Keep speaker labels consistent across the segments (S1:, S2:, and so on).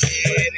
S1: Yeah.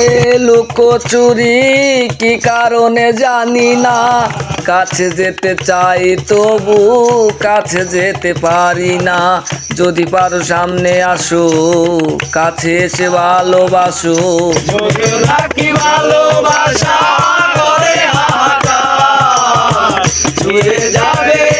S1: হয়ে লুকোচুরি কি
S2: কারণে জানি না। কাছে যেতে চাই তবু কাছে যেতে পারি না। যদি পারো সামনে আসো, কাছে এসে ভালোবাসো।
S1: ভালোবাসা যাবে